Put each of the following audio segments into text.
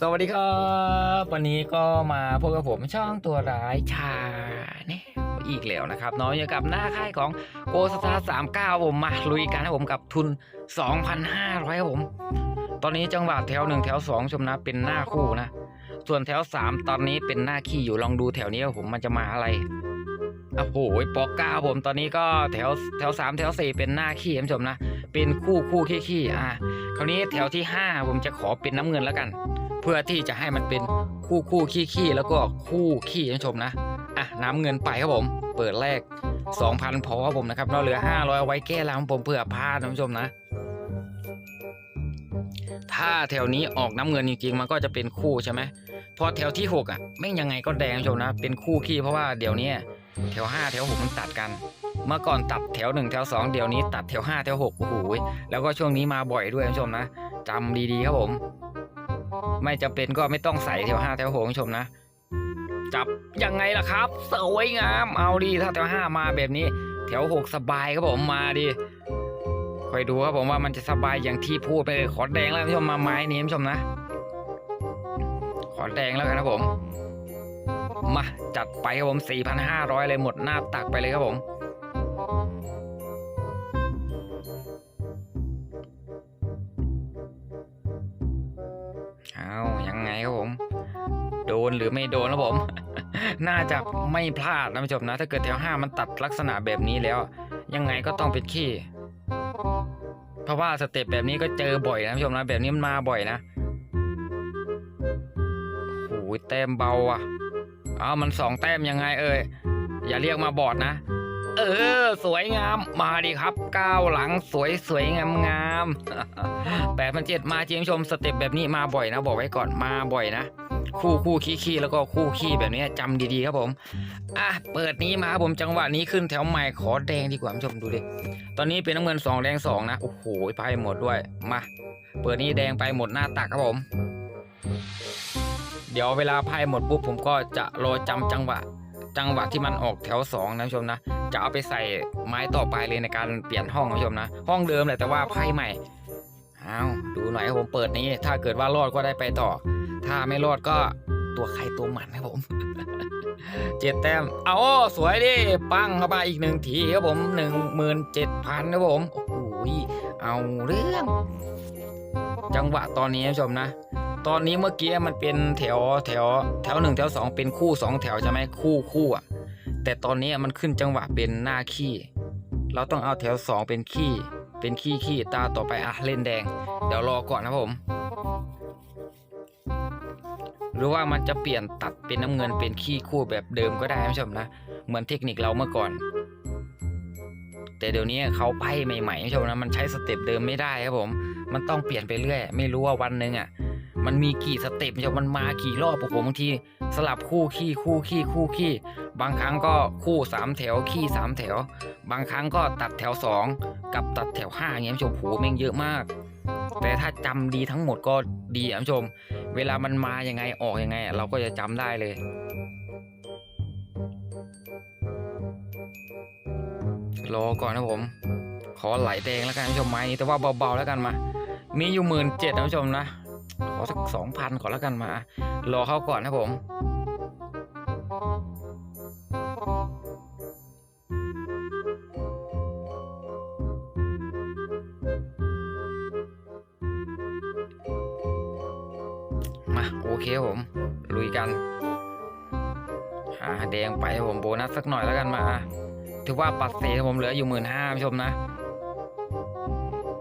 สวัสดีครับ วันนี้ก็มาพบกับผมช่องตัวร้ายชาเนี่ยอีกแล้วนะครับน้องอยู่กับหน้าค่ายของโกสตาร์สามเก้าผมมาลุยกันนะผมกับทุน 2,500ครับผม ตอนนี้จังหวะแถวหนึ่งแถวสองชมนะเป็นหน้าคู่นะ ส่วนแถวสามตอนนี้เป็นหน้าขี้อยู่ลองดูแถวนี้ผมมันจะมาอะไรโอ้โหปอกเก้าผมตอนนี้ก็แถวแถวสามแถวสี่เป็นหน้าขี้ท่านชมนะ เป็นคู่คู่ขี้ขี้อ่าคราวนี้แถวที่5ผมจะขอเป็นน้ำเงินแล้วกัน พื่อที่จะให้มันเป็นคู่คู่ขี้ขี้แล้วก็คู่ขี้ท่านผู้ชมนะอะน้ำเงินไปครับผม เปิดแรก 2,000 พอครับผมนะครับเราเหลือ 500เอาไว้แก้ล้างผมเผื่อพลาดท่านผู้ชมนะ ถ้าแถวนี้ออกน้ำเงินจริงๆมันก็จะเป็นคู่ใช่ไหมพอแถวที่6อะแม่งยังไงก็แดงท่านชมนะ เป็นคู่ขี้เพราะว่าเดี๋ยวนี้แถว 5 แถว 6 มันตัดกัน เมื่อก่อนตัดแถว 1 แถว 2 เดี๋ยวนี้ตัดแถว 5 แถว 6 โอ้โห แล้วก็ช่วงนี้มาบ่อยด้วยท่านผู้ชมนะจำดีๆครับผม ไม่จำเป็นก็ไม่ต้องใส่แถว5แถว6ท่านผู้ชมนะ จับยังไงล่ะครับ สวยงามเอาดีถ้าแถว5มาแบบนี้ แถว6สบายครับผมมาดิคอยดูครับผมว่ามันจะสบายอย่างที่พูดไปเลยขอแดงแล้วท่านผู้ชมมาไม้นี้ท่านผู้ชมนะ ขอแดงแล้วกันครับผม มาจัดไปครับผม4,500 เลยหมดหน้าตักไปเลยครับผม เอายังไงครับผม โดนหรือไม่โดนครับผม น่าจะไม่พลาดนะผู้ชมนะ ถ้าเกิดแถวห้ามันตัดลักษณะแบบนี้แล้ว ยังไงก็ต้องเป็นขี้ เพราะว่าสเต็ปแบบนี้ก็เจอบ่อยนะผู้ชมนะ แบบนี้มันมาบ่อยนะโอ้ยแต้มเบาอะ เอามันสองแต้มยังไงเอ่ยอย่าเรียกมาบอดนะ เออ สวยงาม มาดิครับ ก้าวหลังสวยสวยงามงามแปดพันเจ็ดมาเจริงชมสเต็ปแบบนี้มาบ่อยนะ บอกไว้ก่อนมาบ่อยนะ คู่คู่ขี้ขี้แล้วก็คู่ขี้แบบนี้จำดีๆครับผม อะ เปิดนี้มาครับผมจังหวะนี้ขึ้นแถวใหม่ขอแดงดีกว่าผู้ชมดูดิ ตอนนี้เป็นน้ำเงินสองแดงสองนะ โอ้โหไปหมดด้วย มา เปิดนี้แดงไปหมดหน้าตักครับผม เดี๋ยวเวลาไพ่หมดปุ๊บผมก็จะรอจำจังหวะ จังหวะที่มันออกแถวสองนะผู้ชมนะ จะเอาไปใส่ไม้ต่อไปเลยในการเปลี่ยนห้องนะผู้ชมนะ ห้องเดิมแหละแต่ว่าไพ่ใหม่เอาดูหน่อยครับผมเปิดนี้ ถ้าเกิดว่ารอดก็ได้ไปต่อ ถ้าไม่รอดก็ตัวใครตัวมันครับผมเจ็ดแต้ม เอาสวยดิ ปังเข้าไปอีกหนึ่งทีครับผมหนึ่งหมื่นเจ็ดพันครับผม โอ้โหเอาเรื่อง จังหวะตอนนี้นะผู้ชมนะ ตอนนี้เมื่อกี้มันเป็นแถวแถวแถวหนึ่งแถวสองเป็นคู่สองแถวใช่ไหมคู่คู่อะแต่ตอนนี้มันขึ้นจังหวะเป็นหน้าขี้ เราต้องเอาแถวสองเป็นขี้ เป็นขี้ขี้ตาต่อไปอะเล่นแดง เดี๋ยวรอก่อนนะผม หรือว่ามันจะเปลี่ยนตัดเป็นน้ำเงินเป็นขี้คู่แบบเดิมก็ได้นะผู้ชมนะเหมือนเทคนิคเราเมื่อก่อน แต่เดี๋ยวนี้เขาไพ่ใหม่ๆนะผู้ชมนะมันใช้สเต็ปเดิมไม่ได้ครับผม มันต้องเปลี่ยนไปเรื่อย ไม่รู้ว่าวันหนึ่งอะ มันมีกี่สเต็ปจะมันมากี่รอบโอ้โหบางทีสลับคู่ขี้คู่ขี้คู่ขี้บางครั้งก็คู่สามแถวขี้สามแถว บางครั้งก็ตัดแถวสองกับตัดแถวห้าอย่างเงี้ยผู้ชมโหแม่งเยอะมาก แต่ถ้าจำดีทั้งหมดก็ดีอะผู้ชม เวลามันมายังไงออกยังไง เราก็จะจำได้เลยรอก่อนนะผม ขอไหลแดงแล้วกันผู้ชมไม้นี้แต่ว่าเบาๆแล้วกันมา มีอยู่หมื่นเจ็ดนะผู้ชมนะ สักสองพันก่อนแล้วกันมา รอเขาก่อนนะผม มา โอเคผม ลุยกันหาแดงไปผมโบนัสสักหน่อยแล้วกันมา ถือว่าปัดเสผมเหลืออยู่หมื่นห้าชมนะ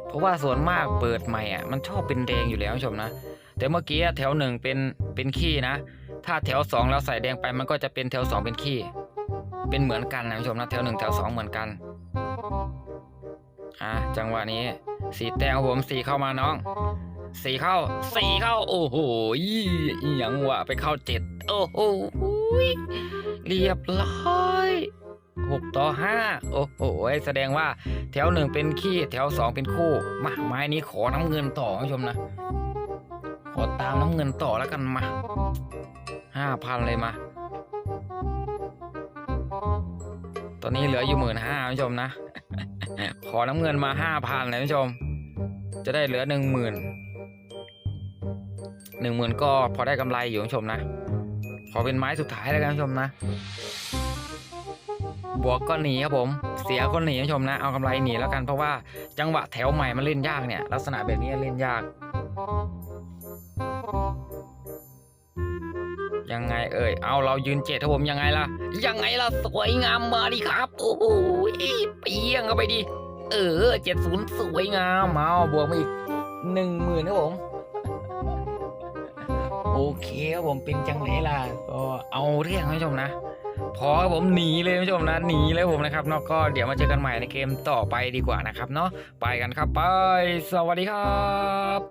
เพราะว่าส่วนมากเปิดใหม่อะมันชอบเป็นแดงอยู่แล้วชมนะ แต่เมื่อกี้แถวหนึ่งเป็นเป็นขี้นะ ถ้าแถวสองเราใส่แดงไปมันก็จะเป็นแถวสองเป็นขี้ เป็นเหมือนกันนะผู้ชมนะแถวหนึ่งแถวสองเหมือนกันอะจังหวะนี้สีแต้มผมสีเข้ามาน้องสีเข้าสีเข้า โอ้โหอีหยังวะไปเข้าเจ็ดโอ้โหเรียบร้อยหกต่อห้าโอ้โหแสดงว่าแถวหนึ่งเป็นขี้แถวสองเป็นคู่มาไม้นี้ขอน้ำเงินต่อคุณผู้ชมนะ ขอตามน้ำเงินต่อแล้วกันมาห้าพันเลยมา ตอนนี้เหลืออยู่หมื่นห้าคุณผู้ชมนะ ขอน้ำเงินมาห้าพันเลยคุณผู้ชม จะได้เหลือหนึ่งหมื่นหนึ่งหมื่นก็พอได้กำไรอยู่คุณผู้ชมนะ ขอเป็นไม้สุดท้ายแล้วกันคุณผู้ชมนะ บวกก็หนีครับผม เสียก็หนีคุณผู้ชมนะ เอากำไรหนีแล้วกันเพราะว่าจังหวะแถวใหม่มันเล่นยากเนี่ย ลักษณะแบบนี้เล่นยาก ยังไงเอ่ย เอาเรายืนเจ็ดครับผมยังไงล่ะ ยังไงล่ะสวยงามมาดิครับ โอ้โหเปียงเข้าไปดิ เออเจ็ดศูนย์สวยงามเอาบวกมาอีกหนึ่งหมื่นครับผมโอเคครับผมเป็นจังไหนล่ะก็เอาเรื่องคุณผู้ชมนะ พอครับผมหนีเลยผู้ชมนะหนีเลยผมนะครับเนาะก็เดี๋ยวมาเจอกันใหม่ในเกมต่อไปดีกว่านะครับเนาะไปกันครับไป สวัสดีครับ